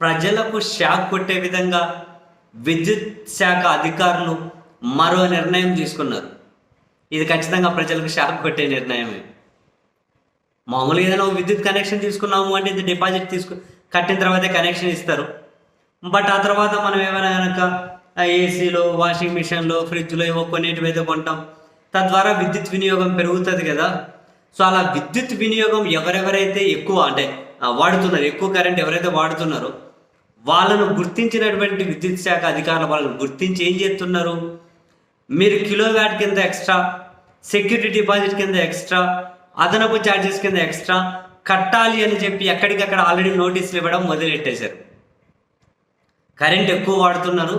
ప్రజలకు షాక్ కొట్టే విధంగా విద్యుత్ శాఖ అధికారులు మరో నిర్ణయం తీసుకున్నారు. ఇది ఖచ్చితంగా ప్రజలకు షాక్ కొట్టే నిర్ణయమే. మామూలుగా ఏదైనా విద్యుత్ కనెక్షన్ తీసుకున్నాము అంటే ఇది డిపాజిట్ తీసుకు కట్టిన తర్వాతే కనెక్షన్ ఇస్తారు. బట్ ఆ తర్వాత మనం ఏమైనా కనుక ఏసీలో వాషింగ్ మిషన్లో ఫ్రిడ్జ్లో ఏవో కొన్నిటివి అయితే కొంటాం. తద్వారా విద్యుత్ వినియోగం పెరుగుతుంది కదా. సో అలా విద్యుత్ వినియోగం ఎవరెవరైతే ఎక్కువ అంటే వాడుతున్నారు ఎక్కువ కరెంట్ ఎవరైతే వాడుతున్నారో వాళ్ళను గుర్తించినటువంటి విద్యుత్ శాఖ అధికారులు వాళ్ళని గుర్తించి ఏం చేస్తున్నారు? మీరు కిలో వ్యాట్ కింద ఎక్స్ట్రా సెక్యూరిటీ డిపాజిట్ కింద ఎక్స్ట్రా అదనపు ఛార్జెస్ కింద ఎక్స్ట్రా కట్టాలి అని చెప్పి ఎక్కడికక్కడ ఆల్రెడీ నోటీసులు ఇవ్వడం మొదలెట్టేశారు. కరెంట్ ఎక్కువ వాడుతున్నారు.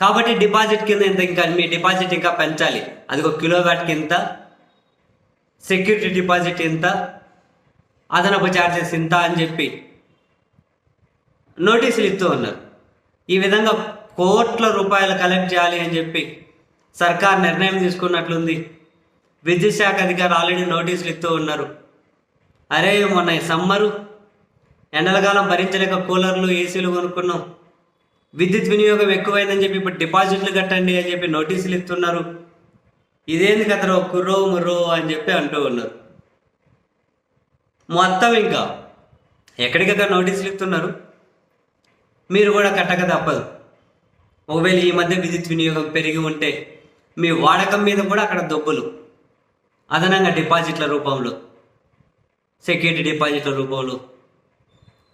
కాబట్టి డిపాజిట్ కింద ఇంత ఇంకా మీ డిపాజిట్ ఇంకా పెంచాలి. అది ఒక కిలో వ్యాట్ కింద సెక్యూరిటీ డిపాజిట్ ఇంత అదనపు ఛార్జెస్ ఇంత అని చెప్పి నోటీసులు ఇస్తూ ఉన్నారు. ఈ విధంగా కోట్ల రూపాయలు కలెక్ట్ చేయాలి అని చెప్పి సర్కార్ నిర్ణయం తీసుకున్నట్లుంది. విద్యుత్ శాఖ అధికారులు ఆల్రెడీ నోటీసులు ఇస్తూ ఉన్నారు. అరే మొన్న సమ్మరు ఎండలకాలం భరించలేక కూలర్లు ఏసీలు కొనుక్కున్నాం. విద్యుత్ వినియోగం ఎక్కువైందని చెప్పి ఇప్పుడు డిపాజిట్లు కట్టండి అని చెప్పి నోటీసులు ఇస్తున్నారు. ఇదేంది కదరో కుర్రో ముర్రో అని చెప్పి అంటూ ఉన్నారు. మొత్తం ఇంకా ఎక్కడికక్కడ నోటీసులు ఇస్తున్నారు? మీరు కూడా కట్టక తప్పదు. ఒకవేళ ఈ మధ్య విద్యుత్ వినియోగం పెరిగి ఉంటే మీ వాడకం మీద కూడా అక్కడ దొబ్బులు. అదనంగా డిపాజిట్ల రూపంలో. సెక్యూరిటీ డిపాజిట్ల రూపంలో.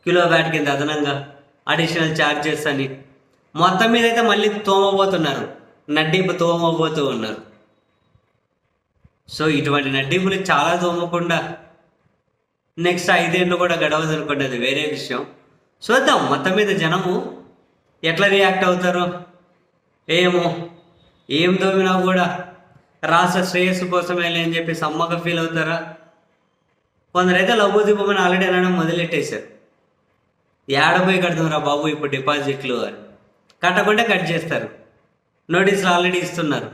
కిలో వ్యాట్ కింద అదనంగా అడిషనల్ ఛార్జెస్ అని. మొత్తం మీద అయితే మళ్ళీ తోమబోతున్నారు. నడ్డింపు తోమబోతూ ఉన్నారు. సో ఇటువంటి నడ్డింపులు చాలా తోమకుండా నెక్స్ట్ ఐదేళ్ళు కూడా గడవదు అనుకోండి అది వేరే విషయం. చూద్దాం మొత్తం మీద జనము ఎట్లా రియాక్ట్ అవుతారో. ఏమో ఏం తోమినా కూడా రాష్ట్ర శ్రేయస్సు కోసమే అని చెప్పి సమ్మగా ఫీల్ అవుతారా? కొందరైతే లఘుదీపమని ఆల్రెడీ అనడం మొదలెట్టేశారు. ఏడపోయి కడుతున్నారా బాబు ఇప్పుడు డిపాజిట్లు అని. కట్టకుండా కట్ చేస్తారు. నోటీసులు ఆల్రెడీ ఇస్తున్నారు.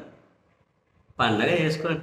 పండగ చేసుకోండి.